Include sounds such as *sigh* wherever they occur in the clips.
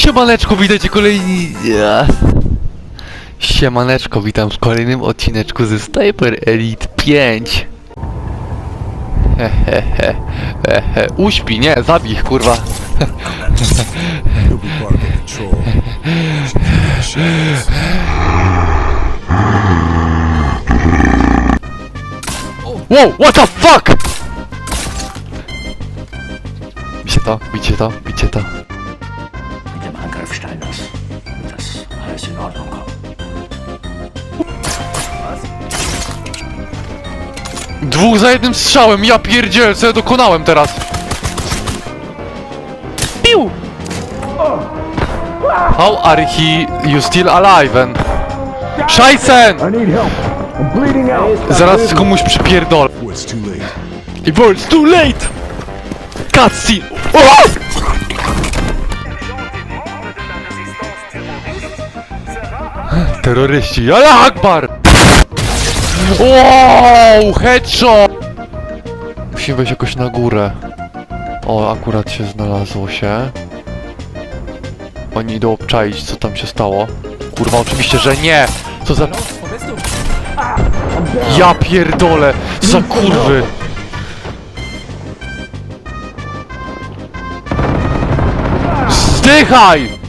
Siemaneczko, witajcie kolejni... Siemaneczko, witam w kolejnym odcineczku ze Sniper Elite 5. Hehehe, hehe, uśpi, nie, zabij ich, kurwa. Wow, what the fuck? Bicie to, bicie to, bicie to. Wird das alles in Ordnung? Dwóch za jednym strzałem, ja pierdzielę, co ja dokonałem teraz? Piu! How are he, you still alive and... Out. Zaraz komuś przypierdol. Oh, it's too late. I it's too late! Cutscene! O! Terroryści, Allah Akbar! Wow, headshot! Musimy wejść jakoś na górę. O, akurat się znalazło się. Oni idą obczaić, co tam się stało. Kurwa, oczywiście, że nie! Co za... Ja pierdolę! Za kurwy! Zdychaj!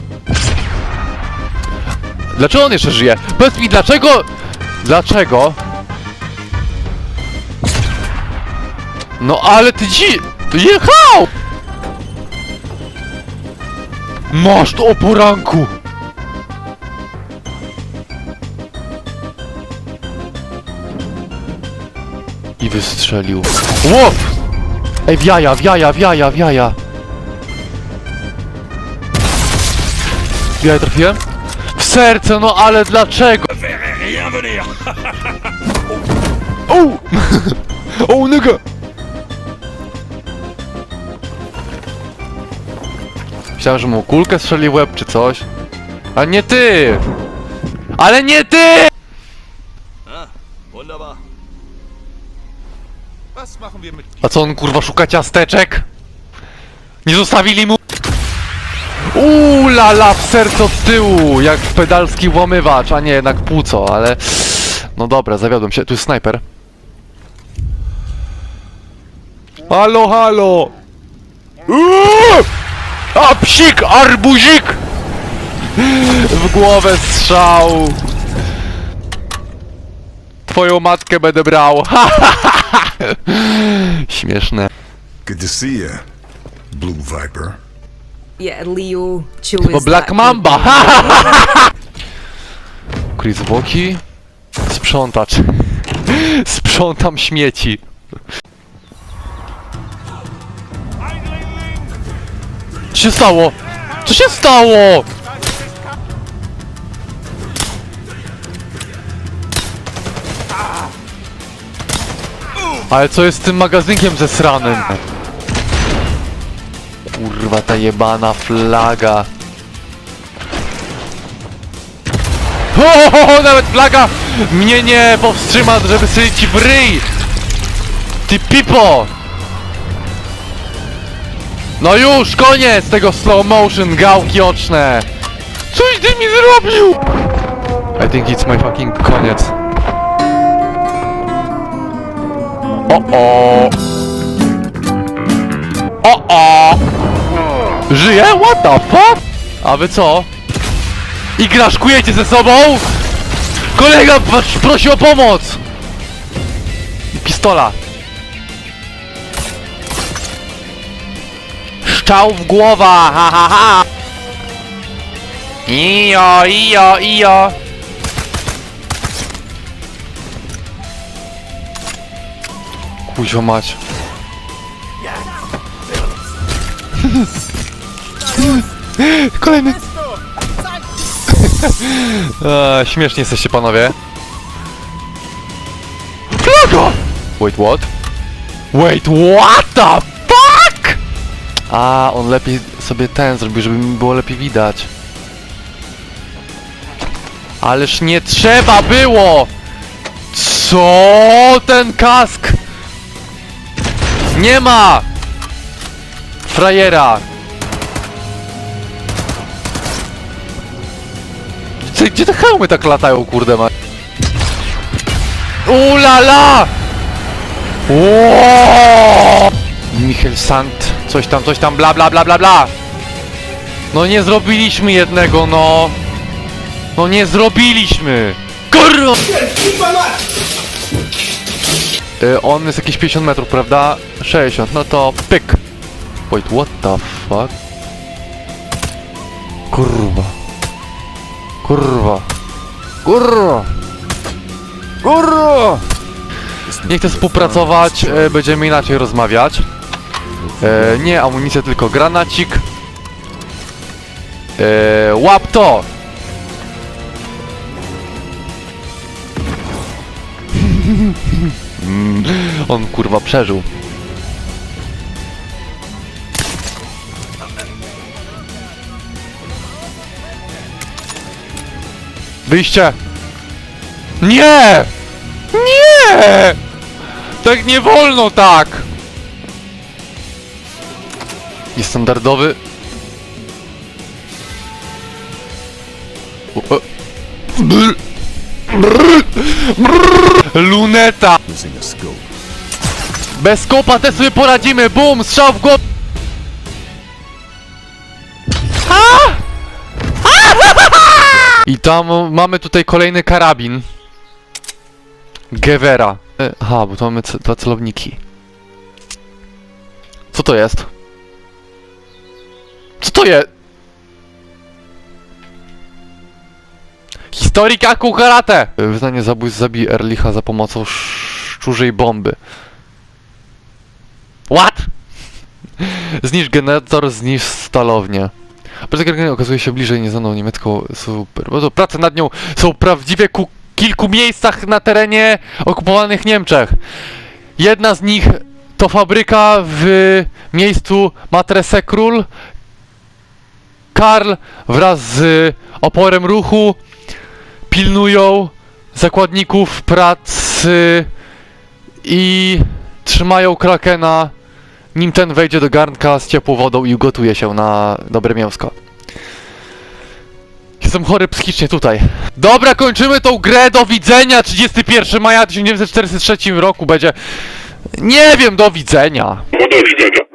Dlaczego on jeszcze żyje? Powiedz mi, dlaczego... Dlaczego? No ale ty dzi... Ty jechał! Masz to o poranku! I wystrzelił. Łop! Ej, w jaja, w jaja, w trafiłem? Serce, no ale dlaczego? O! O, *laughs* nigga! Myślałem, że mu kulkę strzeli w łeb czy coś. A nie ty! Ale nie ty! A co on kurwa szuka ciasteczek? Nie zostawili mu? Uuu la la w serce od tyłu, jak pedalski włamywacz, a nie jednak płuco, ale... No dobra, zawiodłem się, tu jest snajper. Halo, halo! Uuu! A psik, arbuzik! W głowę strzał! Twoją matkę będę brał! *laughs* Śmieszne. Good to see you, Blue Viper. Yeah, Liu Chu Bo is Black Mamba! *laughs* Ukryj zwłoki. Sprzątacz. *laughs* Sprzątam śmieci. Co się stało? Co się stało? Ale co jest z tym magazynkiem ze sranym? Kurwa ta jebana flaga. Ho, ho, ho, nawet flaga mnie nie powstrzyma, żeby strzelić ci w ryj! Ty pipo! No już, koniec tego slow motion, gałki oczne! Coś ty mi zrobił! I think it's my fucking koniec. O! O Żyje? What the fuck? A wy co? Igraszkujecie ze sobą? Kolega prosi o pomoc! I Pistola. Szczał w głowa, ha ha ha! Ijo, ijo, ijo! Kuźwa mać. *laughs* Kolejny. *laughs* Eee, śmiesznie jesteście panowie. Flaga! Wait, what? Wait, what the fuck? A, on lepiej sobie ten zrobił, żeby mi było lepiej widać. Ależ nie trzeba było! Co ten kask? Nie ma! Frajera! Ty, gdzie te hełmy tak latają, kurde ma? Ulala! Michel Sant, coś tam, coś tam, bla bla bla bla bla! No nie zrobiliśmy jednego, no! No nie zrobiliśmy! Kurwa! Y, on jest jakieś 50 metrów, prawda? 60, no to pyk! Wait, what the fuck? Kurwa. Kurwa. Kurwa. Kurwa! Nie chcę współpracować, e, będziemy inaczej rozmawiać. E, nie amunicja, tylko granacik. E, łap to! *laughs* On kurwa przeżył. Wyjście! Nie! Nie! Tak nie wolno tak! Niestandardowy. O, o. Brr. Brr. Brr. Luneta! Bez kopa też sobie poradzimy! Bum! Strzał w głowę! I tam mamy tutaj kolejny karabin. Gevera. E, Aha, bo to mamy dwa celowniki. Co to jest? Co to jest? Historika karate! Wyznanie zabójstw zabij Erlicha za pomocą szczurzej bomby. What? *laughs* Zniszcz generator, zniszcz stalownię. Prezydent okazuje się bliżej nieznaną niemiecką super. Bo to prace nad nią są prawdziwie ku kilku miejscach na terenie okupowanych Niemczech. Jedna z nich to fabryka w miejscu Matre Król. Karl wraz z oporem ruchu pilnują zakładników pracy i trzymają Krakena, nim ten wejdzie do garnka z ciepłą wodą i ugotuje się na dobre mięsko. Jestem chory psychicznie tutaj. Dobra, kończymy tą grę, do widzenia! 31 maja 1943 roku będzie... Nie wiem, do widzenia! Do widzenia.